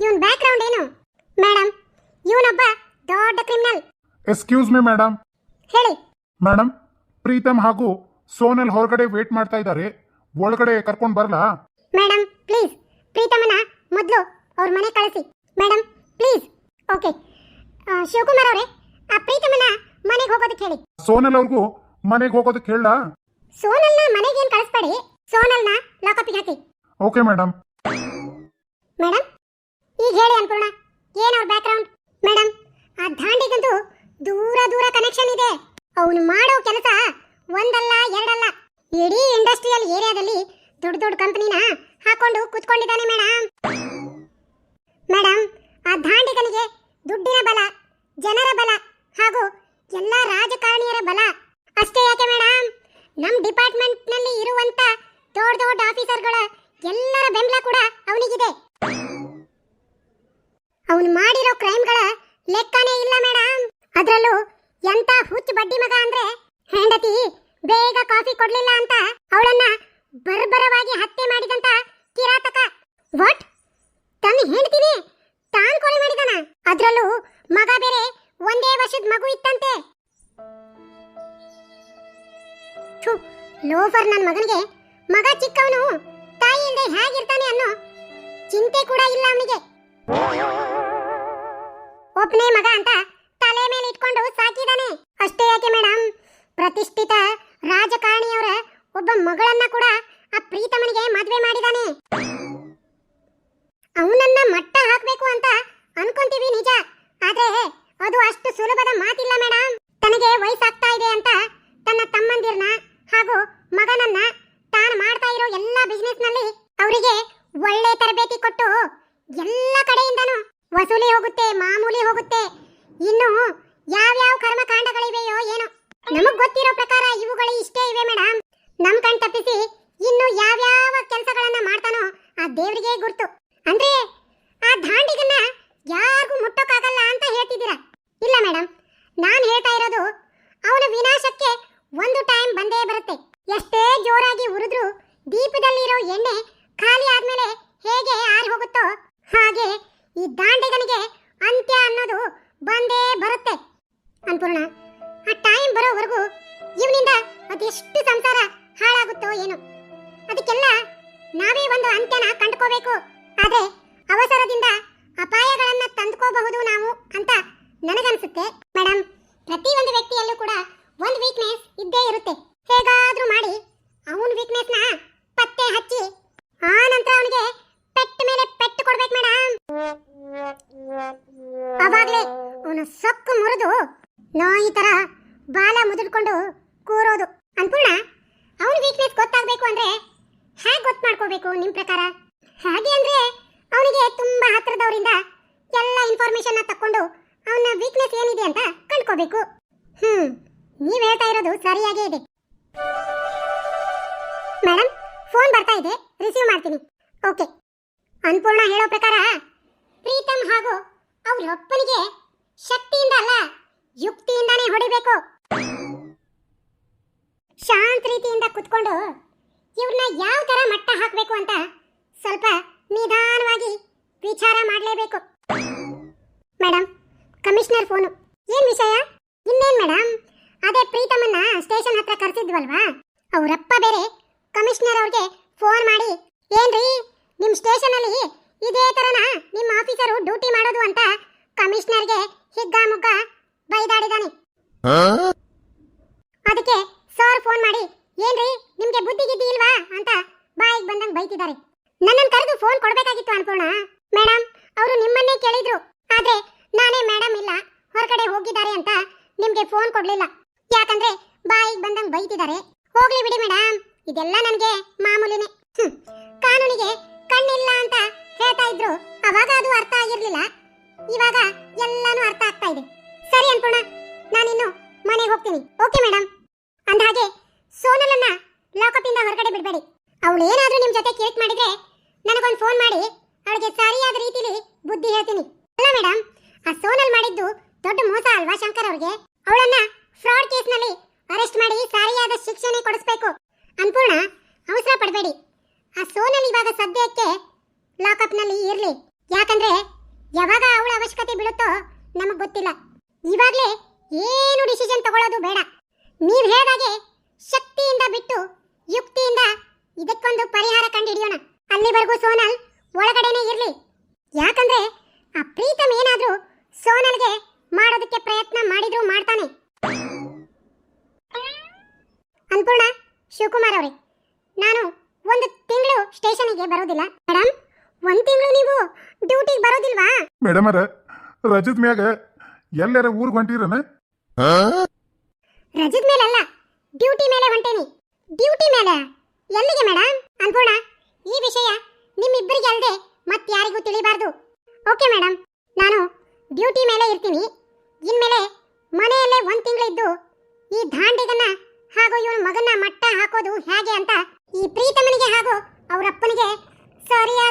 ಇವನ್ background ಏನು? Madam ಇವನೊಬ್ಬ ದೊಡ್ಡ ಕ್ರಿಮಿನಲ್ ಎಕ್ಸ್ಕ್ಯೂಸ್ ಮಿ ಮೇಡಮ್ ಹೇಳಿ. ಮೇಡಮ್ ಪ್ರೀತಮ್ ಹಾಗೂ ಸೋನಲ್ ಹೊರಗಡೆ ವೇಟ್ ಮಾಡ್ತಾ ಇದ್ದಾರೆ. ಒಳಗಡೆ ಕರ್ಕೊಂಡು ಬರಲಾ? ಮೇಡಮ್ ಪ್ಲೀಸ್ ಪ್ರೀತಮನ ಮೊದಲು ಅವ್ರ ಮನೆ ಕಳಿಸಿ. ಮೇಡಮ್ ಪ್ಲೀಸ್ ಓಕೆ ಶಿವಕುಮಾರ್ ಅವರೇ ಆ ಪ್ರೀತಮನ ಮನೆಗೆ ಹೋಗೋದಕ್ಕೆ ಹೇಳಿ. ಸೋನಲ್ ಅವ್ರಿಗೂ ಮನೆಗೆ ಹೋಗೋದಕ್ಕೆ ಹೇಳ ಸೋನಲ್ನ ಮನೆಗೆ ಏನು ಕಳಿಸ್ಬೇಡಿ. ಸೋನಲ್ನ ಲಾಕಪ್ಪಿಗೆ ಹಾಕಿ. ಓಕೆ ಮೇಡಮ್ ಮೇಡಮ್ ಈಗ ಹೇಳಿ ಅನ್ಪೂರ್ಣ, ಏನು ಅವ್ರ ಬ್ಯಾಕ್ಗ್ರೌಂಡ್ ಮೇಡಮ್ ಆ ದಾಂಡಿಗಂತೂ ದೂರ ದೂರ ಕನೆಕ್ಷನ್ ಇದೆ. ಅವನು ಮಾಡೋ ಕೆಲಸ ಒಂದಲ್ಲ, ಎರಡಲ್ಲ. ಇಡೀ ಇಂಡಸ್ಟ್ರಿಯಲ್ ಏರಿಯಾದಲ್ಲಿ ದೊಡ್ಡ ದೊಡ್ಡ ಕಂಪನಿನ ಹಾಕೊಂಡು ಕೂತ್ಕೊಂಡಿದ್ದಾನೆ ಮೇಡಮ್ ಮೇಡಮ್ ಆ ದಾಂಡಿಗನಿಗೆ ದುಡ್ಡಿನ ಬಲ, ಜನರ ಬಲ, ಹಾಗೂ ಎಲ್ಲ ರಾಜಕಾರಣಿಯರ ಬಲ. ಅಷ್ಟೇ ಯಾಕೆ ಮೇಡಮ್ ನಮ್ಮ ಡಿಪಾರ್ಟ್ಮೆಂಟ್ನಲ್ಲಿ ಇರುವಂತ ದೊಡ್ಡ ದೊಡ್ಡ ಆಫೀಸರ್ಗಳ ಎಲ್ಲರ ಬೆಂಬಲ ಕೂಡ ಅವನಿಗಿದೆ. ಅವನು ಮಾಡಿರೋ ಕ್ರೈಮ್ಗಳ ಲೆಕ್ಕನೇ ಇಲ್ಲ ಮೇಡಮ್ ಅದರಲ್ಲೂ ಎಂತ ಹುಚ್ಚು ಬಡ್ಡಿ ಮಗ ಅಂದ್ರೆ ಹೆಂಡತಿ ಬೇಗ ಕಾಫಿ ಕೊಡ್ಲಿಲ್ಲ ಅಂತ ಅವಳನ್ನ ಬರ್ಬರವಾಗಿ ಹತ್ಯೆ ಮಾಡಿದಂತ ಕಿರಾತಕ. ವಾಟ್ ತನ್ನ ಹೆಂಡತಿನೇ ತಾನ್ ಕೊಲೆ ಮಾಡಿದಾನ? ಅದರಲ್ಲೂ ಮಗ ಬೇರೆ ಒಂದೇ ವರ್ಷದ ಮಗು ಇತ್ತಂತೆ. ಲೋಫರ್ ನನ್ನ ಮಗನಿಗೆ ಮಗ ಚಿಕ್ಕವನು ತಾಯಿ ಇಲ್ಲದೆ ಹೇಗಿರ್ತಾನೆ ಅನ್ನೋ ಚಿಂತೆ ಕೂಡ ಇಲ್ಲ ಅವನಿಗೆ. ಒಬ್ಬನೇ ಮಗ ಅಂತ ತಲೆ ಮೇಲೆ ಇಟ್ಕೊಂಡು ಸಾಕಿದಾನೆ. ಅಷ್ಟೇ ಯಾಕೆ ಮೇಡಮ್ ಪ್ರತಿಷ್ಠಿತ ರಾಜಕಾರಣಿಯವರ ಒಬ್ಬ ಮಗಳನ್ನ ಕೂಡ ಆ ಪ್ರೀತಮನಿಗೆ ಮದುವೆ ಮಾಡಿದಾನೆ. ಅವನನ್ನ ಮಟ್ಟ ಹಾಕ್ಬೇಕು ಅಂತ ಅನ್ಕೊಂತೀವಿ ನಿಜ. ಆದ್ರೆ ಅದು ಅಷ್ಟು ಸುಲಭದ ಮಾತಿಲ್ಲ ಮೇಡಮ್ ತನಗೆ ವಯಸ್ಸಾಗ್ತಾ ಇದೆ ಅಂತ ತನ್ನ ತಮ್ಮಂದಿರ್ನ ಹಾಗೂ ಮಗನನ್ನ ತಾನು ಮಾಡ್ತಾ ಇರೋ ಎಲ್ಲ ಬಿಸ್ನೆಸ್ನಲ್ಲಿ ಅವರಿಗೆ ಒಳ್ಳೆ ತರಬೇತಿ ಕೊಟ್ಟು ಎಲ್ಲ ಕಡೆಯಿಂದನೂ ವಸೂಲಿ ಹೋಗುತ್ತೆ, ಮಾಮೂಲಿ ಹೋಗುತ್ತೆ. ಇನ್ನು ಯಾವ್ಯಾವ ಕರ್ಮಕಾಂಡಗಳಿವೆಯೋ ಏನೋ. ನಮಗ್ ಗೊತ್ತಿರೋ ಪ್ರಕಾರ ಇವುಗಳು ಇಷ್ಟೇ ಇವೆ ಮೇಡಮ್ ನಮ್ ಕಣ್ ತಪ್ಪಿಸಿ ಇನ್ನು ಯಾವ್ಯಾವ ಕೆಲಸಗಳನ್ನ ಮಾಡ್ತಾನೋ ಆ ದೇವರಿಗೆ ಗುರ್ತು. ಅಂದ್ರೆ ಆ ದಾಂಡಿಗನ್ನ ಯಾರಿಗೂ ಮುಟ್ಟೋಕ್ಕಾಗಲ್ಲ ಅಂತ ಹೇಳ್ತಿದ್ದೀರಾ? ಇಲ್ಲ ಮೇಡಮ್ ನಾನ್ ಹೇಳ್ತಾ ಇರೋದು ಅವನ ವಿನಾಶಕ್ಕೆ ಒಂದು ಟೈಮ್ ಬಂದೇ ಬರುತ್ತೆ. ಎಷ್ಟೇ ಜೋರಾಗಿ ಉರಿದ್ರು ದೀಪದಲ್ಲಿರೋ ಎಣ್ಣೆ ಖಾಲಿ ಆದ್ಮೇಲೆ ಹೇಗೆ ಆರಿ ಹೋಗುತ್ತೋ ಹಾಗೆ ಈ ದಾಂಡಿಗನಿಗೆ ಅಂತ್ಯ ಅನ್ನೋದು ಬಂದೇ ಹೇಗೆ ಗೊತ್ತು ನಿಮ್ ಪ್ರಕಾರ? ಹಾಗೆ ಅಂದ್ರೆ ಅವನಿಗೆ ತುಂಬಾ ಹತ್ರದವರಿಂದ ಎಲ್ಲ ಇನ್ಫಾರ್ಮೇಶನ್ ತಕೊಂಡು ಅವನ ವೀಕ್ನೆಸ್ ಏನಿದೆ ಅಂತ ಕಂಡ್ಕೋಬೇಕು. ಹ್ಮ್, ನೀವ್ ಹೇಳ್ತಾ ಇರೋದು ಸರಿಯಾಗೇ ಇದೆ. ಮೇಡಮ್ ಫೋನ್ ಬರ್ತಾ ಇದೆ. ರಿಸೀವ್ ಮಾಡ್ತೀನಿ. ಓಕೆ ಅನ್ಪೂರ್ಣ ಹೇಳೋ ಪ್ರಕಾರ ಪ್ರೀತಮ್ ಹಾಗೂ ಅವ್ರ ಅಪ್ಪನಿಗೆ ಶಕ್ತಿಯಿಂದ ಅಲ್ಲ, ಯುಕ್ತಿಯಿಂದಾನೇ ಹೊಡಿಬೇಕು. ಶಾಂತ ರೀತಿಯಿಂದ ಕುತ್ಕೊಂಡು ಇವ್ರನ್ನ ಯಾವ ತರ ಮಟ್ಟ ಹಾಕಬೇಕು ಅಂತ ಸ್ವಲ್ಪ ನಿಧಾನವಾಗಿ ವಿಚಾರ ಮಾಡಲೇಬೇಕು. Madam commissioner phone. ಏನ್ ವಿಷಯ? ಇನ್ನೇನ್ ಮೇಡಮ್ ಅದೇ ಪ್ರೀತಮನ್ನ ಸ್ಟೇಷನ್ ಹತ್ರ ಕರೆಸಿದ್ವಲ್ವಾ? ಅವರಪ್ಪ ಬೇರೆ ಕಮಿಷನರ್ ಅವ್ರಿಗೆ ಫೋನ್ ಮಾಡಿ, ಏನ್ರಿ ನಿಮ್ಮ ಸ್ಟೇಷನ್ ಅಲ್ಲಿ ಇದೇ ತರನ ನಿಮ್ಮ ಆಫೀಸರು ಡ್ಯೂಟಿ ಮಾಡೋದು ಅಂತ ಕಮಿಷನರ್ಗೆ ಹಿಗ್ಗಾಮುಗ್ಗ ಬೈದಾಡಿದಾನೆ ಅದಕ್ಕೆ ಸರ್ ಫೋನ್ ಮಾಡಿ ಏನ್ರಿ ನಿಮ್ಗೆ ಬುದ್ಧಿ ಗಿದ್ದಿ ಇಲ್ವಾ ಅಂತ ಬಾಯಿಗೆ ಬಂದಂಗ್ ಬೈತಿದ್ದಾರೆ ನನ್ನನ್ನು ಕರೆದು ಫೋನ್ ಕೊಡ್ಬೇಕಾಗಿತ್ತು ಅನ್ಪೂರ್ಣ ಮೇಡಮ್ ಅವರು ನಿಮ್ಮನ್ನೇ ಕೇಳಿದ್ರು ಆದ್ರೆ ನಾನೇ ಮೇಡಮ್ ಇಲ್ಲ ಹೊರಗಡೆ ಹೋಗಿದ್ದಾರೆ ಅಂತ ನಿಮ್ಗೆ ಫೋನ್ ಕೊಡ್ಲಿಲ್ಲ ಯಾಕಂದ್ರೆ ಬಾಯಿಗೆ ಬಂದಂಗ್ ಬೈತಿದ್ದಾರೆ ಹೋಗ್ಲಿ ಬಿಡಿ ಮೇಡಮ್ ಇದೆಲ್ಲ ನನಗೆ ಮಾಮೂಲಿನೇ. ಕಾನೂನಿಗೆ ಕಣ್ಣಿಲ್ಲ ಅಂತ ಹೇಳ್ತಾ ಇದ್ರು. ಅವಾಗ ಅದು ಅರ್ಥ ಆಗಿರ್ಲಿಲ್ಲ. ಇವಾಗ ಎಲ್ಲಾನು ಅರ್ಥ ಆಗ್ತಾ ಇದೆ. ಸರಿ ಅನ್ಪೂರ್ಣ, ನಾನಿನ್ನು ಮನೆಗೆ ಹೋಗ್ತೀನಿ. ಓಕೆ ಮೇಡಮ್ ಅಂದಹಾಗೆ ಸೋನಲನ್ನ ಲಾಕಪ್ ಇಂದ ಹೊರಗಡೆ ಬಿಡಬೇಡಿ. ಅವಳು ಏನಾದ್ರೂ ನಿಮ್ ಜೊತೆ ಕೇಕ್ ಮಾಡಿದ್ರೆ ನನಗೊಂದು ಫೋನ್ ಮಾಡಿ ಅವಳಿಗೆ ಸರಿಯಾದ ರೀತಿಲಿ ಬುದ್ಧಿ ಹೇಳ್ತೀನಿ ಅಲ್ಲ ಮೇಡಮ್ ಆ ಸೋನಲ್ ಮಾಡಿದ್ದು ದೊಡ್ಡ ಮೋಸ ಅಲ್ವಾ ಶಂಕರ್ ಅವ್ರಿಗೆ ಅವಳನ್ನ ಫ್ರಾಡ್ ಕೇಸ್ನಲ್ಲಿ ಅರೆಸ್ಟ್ ಮಾಡಿ ಸರಿಯಾದ ಶಿಕ್ಷಣೆ ಕೊಡಿಸ್ಬೇಕು ಅನ್ಪೂರ್ಣ ಅವಸರ ಪಡಬೇಡಿ ಆ ಸೋನಲ್ ಇವಾಗ ಸದ್ಯಕ್ಕೆ ಲಾಕಪ್ನಲ್ಲಿ ಇರ್ಲಿ ಯಾಕಂದ್ರೆ ಯಾವಾಗ ಅವಳ ಅವಶ್ಯಕತೆ ಬೀಳುತ್ತೋ ನಮಗೆ ಗೊತ್ತಿಲ್ಲ. ಇವಾಗಲೇ ಏನು ಡಿಸಿಷನ್ ತಗೊಳ್ಳೋದು ಬೇಡ. ನೀವ್ ಹೇಳಿದಾಗೆ ಶಕ್ತಿಯಿಂದ ಬಿಟ್ಟು ಯುಕ್ತಿಯಿಂದ ಇದಕ್ಕೊಂದು ಪರಿಹಾರ ಕಂಡುಹಿಡಿಯೋಣ ಅಲ್ಲಿವರೆಗೂ ಸೋನಲ್ ಒಳಗಡೆನೆ ಇರ್ಲಿ. ಯಾಕಂದ್ರೆ ಆ ಪ್ರೀತಮ್ ಏನಾದರೂ ಸೋನಲ್ಗೆ ಮಾಡೋದಕ್ಕೆ ಪ್ರಯತ್ನ ಮಾಡಿದ್ರು ಮಾಡ್ತಾನೆ. ಅನ್ಪೂರ್ಣ ಶಿವಕುಮಾರ್ ಅವರೇ, ನಾನು ಒಂದು ತಿಂಗಳು ಸ್ಟೇಷನ್ಗೆ ಬರೋದಿಲ್ಲ. ಮೇಡಮ್ ಒಂದ್ ತಿಂಗಳು ನೀವು ಡ್ಯೂಟಿಗೆ ಬರೋದಿಲ್ವಾ? ಮೇಡಮರ ರಜದ ಮ್ಯಾಗ ಎಲ್ಲರ ಊರ್ಗ್ ಹೊಂಟಿರನ? ರಜದ ಅಲ್ಲ ಡ್ಯೂಟಿ ಮೇಲೆ ಹೊಂಟೇನಿ. ಡ್ಯೂಟಿ ಮೇಲೆ? ಎಲ್ಲಿಗೆ ಮೇಡಮ್ ಅನ್ಪೂರ್ಣ ಈ ವಿಷಯ ನಿಮ್ಮಿಬ್ಬರಿಗೆ ಅಲ್ಲದೆ ಮತ್ತಾರಿಗೂ ತಿಳಿಬಾರ್ದು. ಓಕೆ ಮೇಡಮ್ ನಾನು ಡ್ಯೂಟಿ ಮೇಲೆ ಇರ್ತೀನಿ. ಇನ್ಮೇಲೆ ಮನೆಯಲ್ಲೇ ಒಂದ್ ತಿಂಗಳಿದ್ದು ಈ ದಾಂಡಿಗನ್ನ ಹಾಗೂ ಇವನ ಮಗನ ಮಟ್ಟ ಹಾಕೋದು ಹೇಗೆ ಅಂತ ಈ ಪ್ರೀತಮನಿಗೆ ಹಾಗೂ ಅವರಪ್ಪನಿಗೆ ಸರಿಯಾದ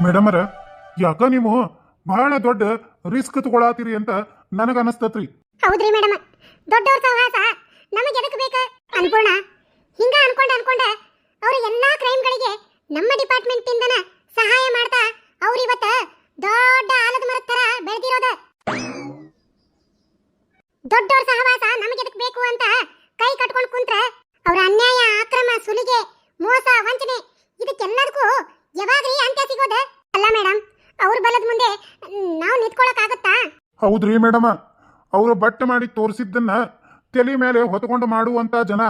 ಮೇಡಮರ ಯಾಕ ನೀವು ಬಹಳ ದೊಡ್ಡ ರಿಸ್ಕ್ ತಗೊಳಾತೀರಿ ಅಂತ ನನಗ ಅನಸ್ತತ್ರಿ ಹೌದ್ರಿ ಮೇಡಮ್, ದೊಡ್ಡವ್ರ ಸಹವಾಸ ನಮಗೆ ಎದಕ್ಕೆ ಬೇಕ? ಅನ್ಪೂರ್ಣ ಹಿಂಗ ಅನ್ಕೊಂಡ ಅನ್ಕೊಂಡ ಅವ್ರ ಎಲ್ಲಾ ಕ್ರೈಮ್ಗಳಿಗೆ ನಮ್ಮ ಡಿಪಾರ್ಟ್ಮೆಂಟ್ ಇಂದನ ಸಹಾಯ ಮಾಡ್ತಾ ಅವ್ರ ಇವತ್ತ ದೊಡ್ಡ ಆಲದ ಮರದ ತರ ಬೆಳೆದಿರೋದ. ದೊಡ್ಡವ್ರ ಸಹವಾಸ ನಮಗೆ ಎದಕ್ಕೆ ಬೇಕು ಅಂತ ಕೈ ಕಟ್ಕೊಂಡು ಕುಂತ್ರ ಅವ್ರ ಅನ್ಯಾಯ ಅಕ್ರಮ ಸುಲಿಗೆ ಮೋಸ ವಂಚನೆ ಇದಕ್ಕೆಲ್ಲದಕ್ಕೂ ಯಾವಾಗ್ರಿ ಅಂತ್ಯ ಸಿಗೋದ ಅಲ್ಲ ಮೇಡಮ್ ಅವ್ರ ಬಲದ ಮುಂದೆ ನಾವು ನಿಂತ್ಕೊಳಕ್ಕಾಗತ್ತಾ ಹೌದ್ರಿ ಮೇಡಮ? ಅವರು ಬಟ್ಟೆ ಮಾಡಿ ತೋರಿಸಿದ್ದನ್ನ ತಲೆ ಮೇಲೆ ಹೊತ್ಕೊಂಡು ಮಾಡುವಂತ ಜನ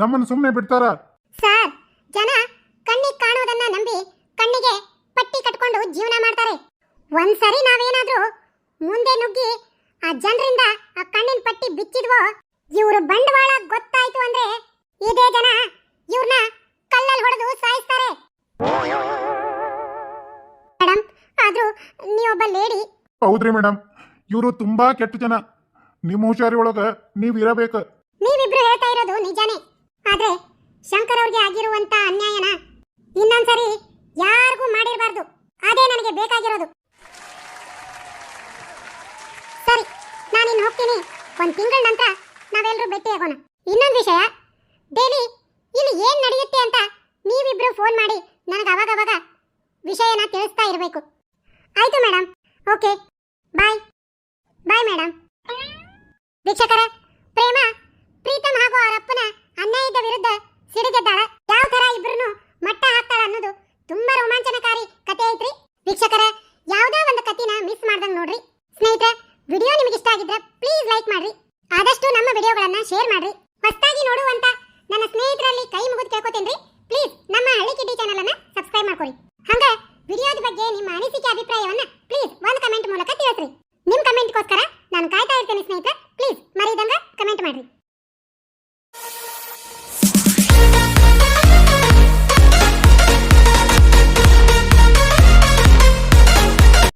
ನಮ್ಮನ್ನು ಸುಮ್ಮನೆ ಬಿಡ್ತಾರ. ಸರ್ ಜನ ಕಣ್ಣಿಗೆ ಕಾಣೋದನ್ನ ನಂಬಿ ಕಣ್ಣಿಗೆ ಪಟ್ಟಿ ಕಟ್ಕೊಂಡು ಜೀವನ ಮಾಡ್ತಾರೆ. ಒಂದ್ಸರಿ ನಾವೇನಾದ್ರೂ ಮುಂದೆ ನುಗ್ಗಿ ಆ ಜನರಿಂದ ಆ ಕಣ್ಣಿನ ಪಟ್ಟಿ ಬಿಚ್ಚಿದ್ವೋ ಇವ್ರ ಬಂಡವಾಳ ಗೊತ್ತಾಯ್ತು ಅಂದ್ರೆ ಇದೇ ಜನ ಇವ್ರನ್ನ ಕಲ್ಲಲ್ಲಿ ಹೊಡೆದು ಸಾಯಿಸ್ತಾರೆ. ಮೇಡಮ್ ಆದ್ರೂ ನೀವೊಬ್ಬ ಲೇಡಿ. ಹೌದ್ರಿ ಮೇಡಮ್ ಇವರು ತುಂಬಾ ಕೆಟ್ಟ ಜನ. ನಿಮ್ಮ ಹುಷಾರಿ ಒಳಗ ನೀವ್ ಇರಬೇಕು. ನೀವಿಬ್ರು ಹೇಳ್ತಾ ಇರೋದು ನಿಜಾನೇ. ಆದ್ರೆ ಶಂಕರ್ ಅವ್ರಿಗೆ ಆಗಿರುವಂತ ಅನ್ಯಾಯನ ಇನ್ನೊಂದ್ಸರಿ ಯಾರಿಗೂ ಮಾಡಿರಬಾರ್ದು. ಅದೇ ನನಗೆ ಬೇಕಾಗಿರೋದು. ಸರಿ ನಾನು ಇನ್ನು ಹೋಗ್ತೀನಿ. ಒಂದ್ ತಿಂಗಳ ನಂತರ ನಾವೆಲ್ಲರೂ ಭೇಟಿಯಾಗೋಣ ಇನ್ನೊಂದು ವಿಷಯ, ಡೈಲಿ ಇಲ್ಲಿ ಏನ್ ನಡೆಯುತ್ತೆ ಅಂತ ನೀವಿಬ್ರು ಫೋನ್ ಮಾಡಿ ನನಗೆ ಅವಾಗವಾಗ ಅವಾಗ ವಿಷಯನ ತಿಳಿಸ್ತಾ ಇರಬೇಕು. ಆಯ್ತು madam okay, bye. Bye madam ವೀಕ್ಷಕರ, ಪ್ರೇಮ, ಪ್ರೀತಮ್ ಹಾಗೂ ಅವರಪ್ಪನ ಅನ್ಯಾಯದ ವಿರುದ್ಧ ಸಿಡಿಗೆದ್ದಾಳ. ಯಾವ ತರ ಇಬ್ರು ಮಟ್ಟ ಹಾಕ್ತಾಳ ಅನ್ನೋದು ತುಂಬಾ ರೋಮಾಂಚನಕಾರಿ ಕತೆ ಐತ್ರಿ. ವೀಕ್ಷಕರ, ಯಾವ್ದೋ ಒಂದು ಕತಿನ ಮಿಸ್ ಮಾಡ್ದಂಗ್ ನೋಡ್ರಿ. ಸ್ನೇಹಿತರೆ, ವಿಡಿಯೋ ನಿಮಗೆ ಇಷ್ಟ ಆಗಿದ್ರೆ ಪ್ಲೀಸ್ ಲೈಕ್ ಮಾಡ್ರಿ. ಆದಷ್ಟು ನಮ್ಮ ವಿಡಿಯೋಗಳನ್ನ ಶೇರ್ ಮಾಡ್ರಿ. ಹೊಸದಾಗಿ ನೋಡುವಂತ ನನ್ನ ಸ್ನೇಹಿತರಲ್ಲಿ ಕೈ ಮುಗಿದು ಕೇಳ್ಕೊತೇನ್ರಿ. ಪ್ಲೀಸ್ ನಮ್ಮ ಹಳ್ಳಿ ಕಿಡ್ಡಿ ಚಾನಲ್ ಅನ್ನ ಸಬ್ಸ್ಕ್ರೈಬ್ ಮಾಡ್ಕೊರಿ. ಹಂಗ ವಿಡಿಯೋದ ಬಗ್ಗೆ ನಿಮ್ಮ ಅನಿಸಿಕೆ, ಅಭಿಪ್ರಾಯವನ್ನ ಪ್ಲೀಸ್ ಒಂದು ಕಮೆಂಟ್ ಮೂಲಕ ತಿಳಿಸ್ರಿ. ನಿಮ್ ಕಮೆಂಟ್ಗೋಸ್ಕರ ನಾನು ಕಾಯ್ತಾ ಇರ್ತೇನೆ ಸ್ನೇಹಿತರೆ ಪ್ಲೀಸ್ ಮರೀದಂಗ ಕಮೆಂಟ್ ಮಾಡ್ರಿ.